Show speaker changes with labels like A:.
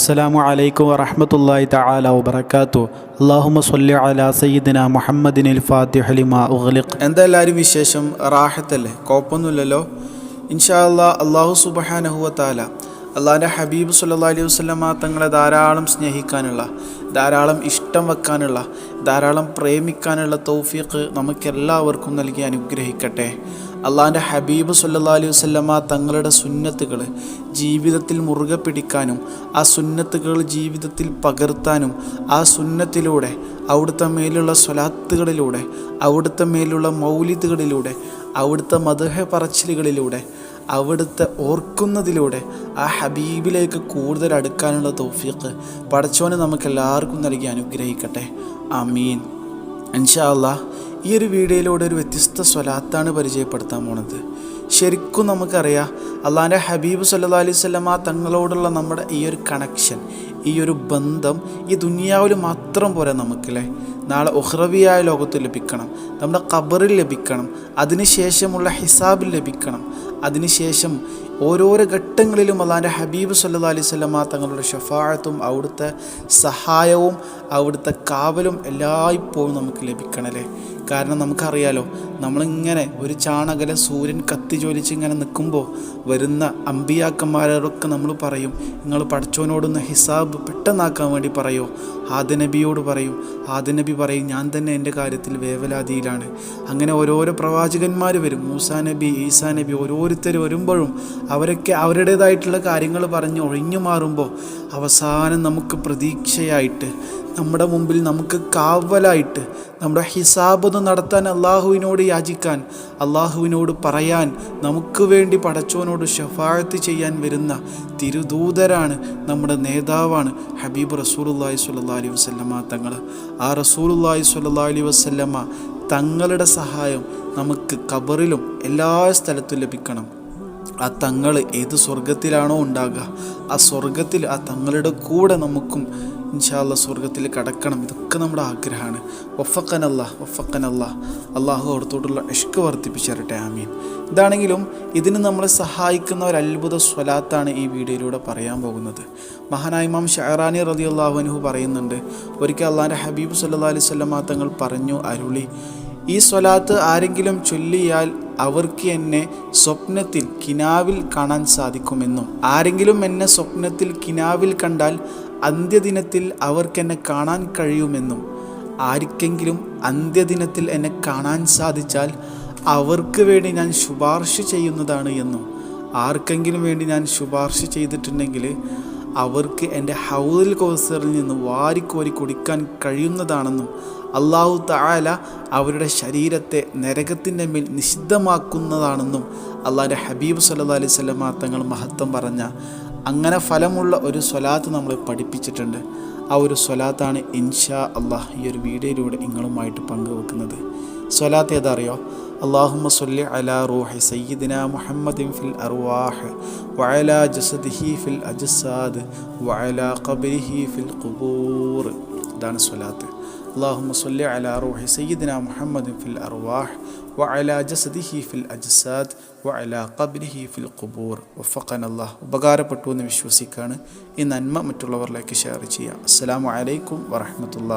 A: അസ്സലാമു അലൈക്കും വറഹ്മത്തുള്ളാഹി തആല വാത്തു അല്ലാഹുമ്മ സ്വല്ലി അല സയ്യിദിന മുഹമ്മദിൻ ഫാത്തിഹ ലിമാ ഉഗ്ലിഖ്.
B: എന്താ എല്ലാവരും വിശേഷം റാഹത്തല്ലേ? കുഴപ്പമൊന്നുമില്ലല്ലോ. ഇൻഷാ അല്ലാ അള്ളാഹു സുബഹാനഹുവ താല അള്ളാഹിന്റെ ഹബീബ് സുല്ലാ അലൈഹി വസ്ലമ തങ്ങളെ ധാരാളം സ്നേഹിക്കാനുള്ള ധാരാളം ഇഷ്ടം വെക്കാനുള്ള ധാരാളം പ്രേമിക്കാനുള്ള തൗഫീഖ് നമുക്കെല്ലാവർക്കും നൽകി അനുഗ്രഹിക്കട്ടെ. അള്ളാഹന്റെ ഹബീബ് സല്ലാ അലൈഹി വസ്ലമ തങ്ങളുടെ സുന്നത്തുകൾ ജീവിതത്തിൽ മുറുകെ പിടിക്കാനും ആ സുന്നത്തുകൾ ജീവിതത്തിൽ പകർത്താനും ആ സുന്നത്തിലൂടെ അവിടുത്തെ മേലുള്ള സ്വലാത്തുകളിലൂടെ അവിടുത്തെ മേലുള്ള മൗലിദുകളിലൂടെ അവിടുത്തെ മധുഹ പറച്ചിലുകളിലൂടെ അവിടുത്തെ ഓർക്കുന്നതിലൂടെ ആ ഹബീബിലേക്ക് കൂടുതൽ അടുക്കാനുള്ള തൗഫീഖ് പടച്ചോനെ നമുക്ക് എല്ലാവർക്കും നൽകി അനുഗ്രഹിക്കട്ടെ. അമീൻ ഇൻഷാ ഈ ഒരു വീഡിയോയിലൂടെ ഒരു വ്യത്യസ്ത സ്വലാത്താണ് പരിചയപ്പെടുത്താൻ പോണത്. ശരിക്കും നമുക്കറിയാം അള്ളാന്റെ ഹബീബ് സല്ലാ അലൈഹി സ്വലമ തങ്ങളോടുള്ള നമ്മുടെ ഈ ഒരു കണക്ഷൻ ഈ ഒരു ബന്ധം ഈ ദുനിയാവിൽ മാത്രം പോരാ നമുക്കല്ലേ? നാളെ ഉഹ്റവിയായ ലോകത്ത് ലഭിക്കണം നമ്മുടെ ഖബറിൽ ലഭിക്കണം അതിനുശേഷമുള്ള ഹിസാബിൽ ലഭിക്കണം അതിനുശേഷം ഓരോരോ ഘട്ടങ്ങളിലും അള്ളാന്റെ ഹബീബ് സല്ലാ സ്വലമ തങ്ങളുടെ ഷഫാഴത്തും അവിടുത്തെ സഹായവും അവിടുത്തെ കാവലും എല്ലായ്പ്പോഴും നമുക്ക് ലഭിക്കണല്ലേ കാരണം നമുക്കറിയാലോ നമ്മളിങ്ങനെ ഒരു ചാണകല സൂര്യൻ കത്തി ജോലിച്ച് ഇങ്ങനെ നിൽക്കുമ്പോൾ വരുന്ന അമ്പിയാക്കന്മാരോടൊക്കെ നമ്മൾ പറയും നിങ്ങൾ പഠിച്ചവനോടൊന്ന് ഹിസാബ് പെട്ടെന്നാക്കാൻ വേണ്ടി പറയോ? ആദനബിയോട് പറയും ആദനബി പറയും ഞാൻ തന്നെ എന്റെ കാര്യത്തിൽ വേവലാതിയിലാണ്. അങ്ങനെ ഓരോരോ പ്രവാചകന്മാർ വരും മൂസാ നബി ഈസാ നബി ഓരോരുത്തർ വരുമ്പോഴും അവരൊക്കെ അവരുടേതായിട്ടുള്ള കാര്യങ്ങൾ പറഞ്ഞ് ഒഴിഞ്ഞു മാറുമ്പോൾ അവസാനം നമുക്ക് പ്രതീക്ഷയായിട്ട് നമ്മുടെ മുമ്പിൽ നമുക്ക് കാവലായിട്ട് നമ്മുടെ ഹിസാബൊന്ന് നടത്താൻ അള്ളാഹുവിനോട് യാചിക്കാൻ അള്ളാഹുവിനോട് പറയാൻ നമുക്ക് വേണ്ടി പടച്ചോനോട് ഷഫാഴത്ത് ചെയ്യാൻ വരുന്ന തിരുദൂതരാണ് നമ്മുടെ നേതാവാണ് ഹബീബ് റസൂലുല്ലാഹി സ്വല്ലാ അലൈഹി വസ്ലമ തങ്ങൾ ആ റസൂലുല്ലാഹി സ്വല്ലാ അലൈഹി വസ്ലമ തങ്ങളുടെ സഹായം നമുക്ക് കബറിലും എല്ലാ സ്ഥലത്തും ലഭിക്കണം. ആ തങ്ങൾ ഏത് സ്വർഗത്തിലാണോ ഉണ്ടാകുക ആ സ്വർഗത്തിൽ ആ തങ്ങളുടെ കൂടെ നമുക്കും ഇൻഷാല്ല സ്വർഗത്തിൽ കടക്കണം. ഇതൊക്കെ നമ്മുടെ ആഗ്രഹമാണ്. വഫക്കനല്ല വഫക്കനല്ല അള്ളാഹു അവിടത്തോട്ടുള്ള ഇഷ്ക് വർദ്ധിപ്പിച്ചരട്ടെ ആമീൻ. ഇതാണെങ്കിലും ഇതിന് നമ്മളെ സഹായിക്കുന്ന ഒരു അത്ഭുത സ്വലാത്താണ് ഈ വീഡിയോയിലൂടെ പറയാൻ പോകുന്നത്. മഹാനായ ഇമാം ഷഹറാനി റതി അള്ളാഹുനുഹു പറയുന്നുണ്ട് ഒരിക്കൽ അള്ളാഹിന്റെ ഹബീബ് സല്ലാ അലൈഹി സ്വലമാ തങ്ങൾ പറഞ്ഞു അരുളി ഈ സ്വലാത്ത് ആരെങ്കിലും ചൊല്ലിയാൽ അവർക്ക് എന്നെ സ്വപ്നത്തിൽ കിനാവിൽ കാണാൻ സാധിക്കുമെന്നും. ആരെങ്കിലും എന്നെ സ്വപ്നത്തിൽ കിനാവിൽ കണ്ടാൽ അന്ത്യദിനത്തിൽ അവർക്കെന്നെ കാണാൻ കഴിയുമെന്നും. ആർക്കെങ്കിലും അന്ത്യദിനത്തിൽ എന്നെ കാണാൻ സാധിച്ചാൽ അവർക്ക് വേണ്ടി ഞാൻ ശുപാർശ ചെയ്യുന്നതാണ് എന്നും. ആർക്കെങ്കിലും വേണ്ടി ഞാൻ ശുപാർശ ചെയ്തിട്ടുണ്ടെങ്കിൽ അവർക്ക് എന്റെ ഹൗദിൽ കോസറിൽ നിന്ന് വാരിക്കോരി കുടിക്കാൻ കഴിയുന്നതാണെന്നും അള്ളാഹു താല അവരുടെ ശരീരത്തെ നരകത്തിൻ്റെ മേൽ നിഷിദ്ധമാക്കുന്നതാണെന്നും അള്ളാഹിൻ്റെ ഹബീബ് സല്ലാ അലൈഹി സ്വലമ തങ്ങൾ മഹത്വം പറഞ്ഞ അങ്ങനെ ഫലമുള്ള ഒരു സ്വലാത്ത് നമ്മൾ പഠിപ്പിച്ചിട്ടുണ്ട് ആ ഒരു സ്വലാത്താണ് ഇൻഷാ അള്ളാഹ് ഈ ഒരു വീഡിയോയിലൂടെ നിങ്ങളുമായിട്ട് പങ്കുവെക്കുന്നത് സ്വലാത്ത് ഏതറിയോ اللهم صل على روح سيدنا محمد في الأرواح وعلى جسده في الأجساد وعلى قبره في القبور دان സ്വലാത്ത് اللهم صل على روح سيدنا محمد في الأرواح وعلى جسده في الأجساد وعلى قبره في القبور وفقنا الله ഉപകാരപ്പെട്ടു എന്ന് വിശ്വസിക്കാണ് ഈ നന്മ മറ്റുള്ളവരിലേക്ക് ഷെയർ ചെയ്യുക അസ്സലാമു അലൈക്കും വറഹമത്തുള്ള